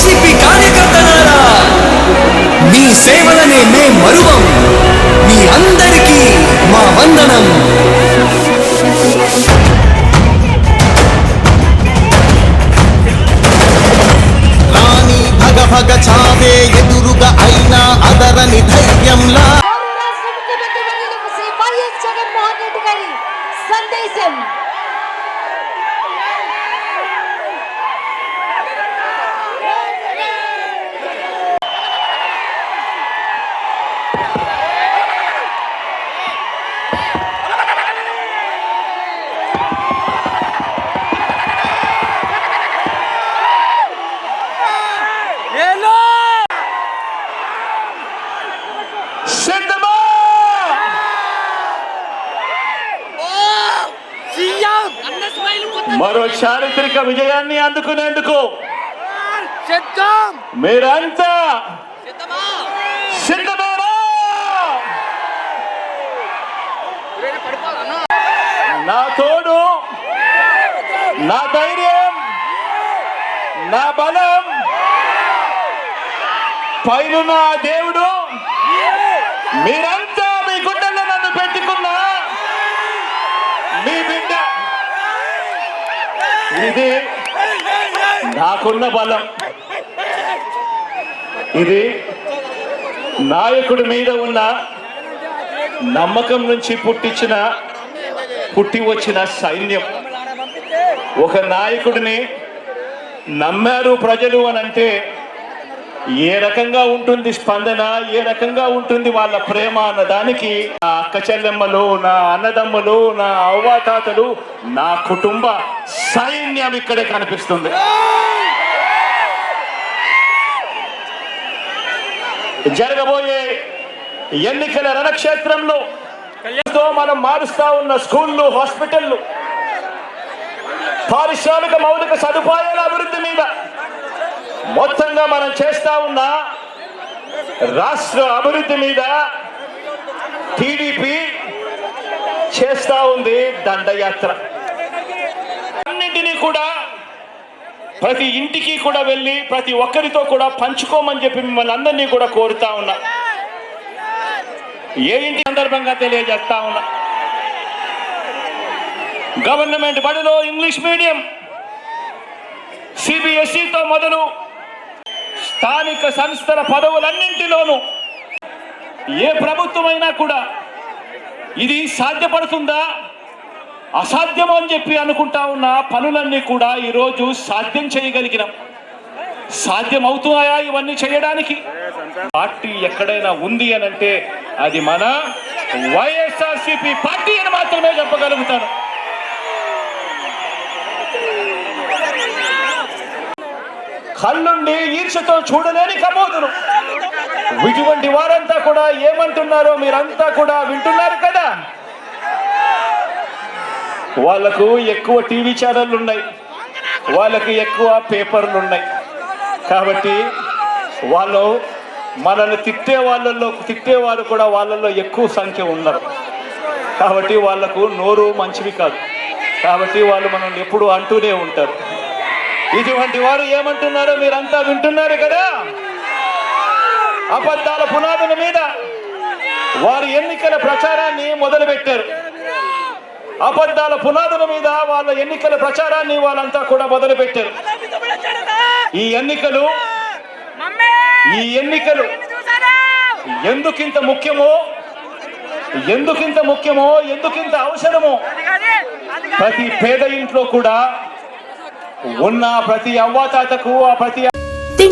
YCP కార్యకర్తలారా మీ సేవలనే మే మరువం మీ అందరికీ మా వందనం. రాణి భగ భగ చావే ఎదురుగా అయినా అదరని ధైర్యంలా. సందేశం. మరో చారిత్రక విజయాన్ని అందుకునేందుకు మీరంతా నా తోడు నా ధైర్యం నా బలం పైన దేవుడు మీరంతా ఇది నాకున్న బలం. ఇది నాయకుడి మీద ఉన్న నమ్మకం నుంచి పుట్టించిన పుట్టి వచ్చిన సైన్యం. ఒక నాయకుడిని నమ్మారు ప్రజలు అని అంటే ఏ రకంగా ఉంటుంది స్పందన ఏ రకంగా ఉంటుంది వాళ్ళ ప్రేమ అన్న దానికి నా అక్క చెల్లెమ్మలు నా అన్నదమ్ములు నా అవ్వాతాతలు నా కుటుంబ సైన్యం ఇక్కడే కనిపిస్తుంది. జరగబోయే ఎన్నికల రణక్షేత్రంలో ఎంతో మనం మారుస్తా ఉన్న స్కూళ్ళు హాస్పిటళ్ళు పారిశ్రామిక మౌలిక సదుపాయాల అభివృద్ధి మీద మొత్తంగా మనం చేస్తా ఉన్న రాష్ట్ర అభివృద్ధి మీద టీడీపీ చేస్తా ఉంది దండయాత్ర. అన్నింటినీ కూడా ప్రతి ఇంటికి కూడా వెళ్ళి ప్రతి ఒక్కరితో కూడా పంచుకోమని చెప్పి మిమ్మల్ని అందరినీ కూడా కోరుతా ఉన్నా. ఏ ఇంటి సందర్భంగా తెలియజేస్తా ఉన్నా. గవర్నమెంట్ బడిలో ఇంగ్లీష్ మీడియం సిబిఎస్ఈతో మొదలు స్థానిక సంస్థల పదవులన్నింటిలోనూ ఏ ప్రభుత్వమైనా కూడా ఇది సాధ్యపడుతుందా? అసాధ్యం అని చెప్పి అనుకుంటా ఉన్న పనులన్నీ కూడా ఈరోజు సాధ్యం చేయగలిగినాం. సాధ్యం అవుతున్నాయా ఇవన్నీ చేయడానికి. పార్టీ ఎక్కడైనా ఉంది అని అంటే అది మన వైఎస్ఆర్సిపి పార్టీ అని మాత్రమే చెప్పగలుగుతాను. కళ్ళుండి ఈర్షతో చూడలేని కమోదును ఇటువంటి వారంతా కూడా ఏమంటున్నారో మీరంతా కూడా వింటున్నారు కదా. వాళ్ళకు ఎక్కువ టీవీ ఛానళ్ళు ఉన్నాయి వాళ్ళకి ఎక్కువ పేపర్లు ఉన్నాయి కాబట్టి వాళ్ళు మనల్ని తిట్టే వాళ్ళల్లో తిట్టేవారు కూడా వాళ్ళల్లో ఎక్కువ సంఖ్య ఉన్నారు. కాబట్టి వాళ్ళకు నోరు మంచివి కాదు. కాబట్టి వాళ్ళు మనల్ని ఎప్పుడు అంటూనే ఉంటారు. ఇటువంటి వారు ఏమంటున్నారో మీరంతా వింటున్నారు కదా అబద్ధాల పునాదుల మీద వారు ఎన్నికల ప్రచారాన్ని మొదలుపెట్టారు. అబద్ధాల పునాదుల మీద వాళ్ళ ఎన్నికల ప్రచారాన్ని వాళ్ళంతా కూడా మొదలుపెట్టారు. ఈ ఎన్నికలు ఈ ఎన్నికలు ఎందుకింత ముఖ్యమో ఎందుకింత ముఖ్యమో ఎందుకింత అవసరమో ప్రతి పేద ఇంట్లో కూడా ఉన్న ప్రతి అవ్వాతాతకు ఆ ప్రతి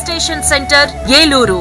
station centre Eluru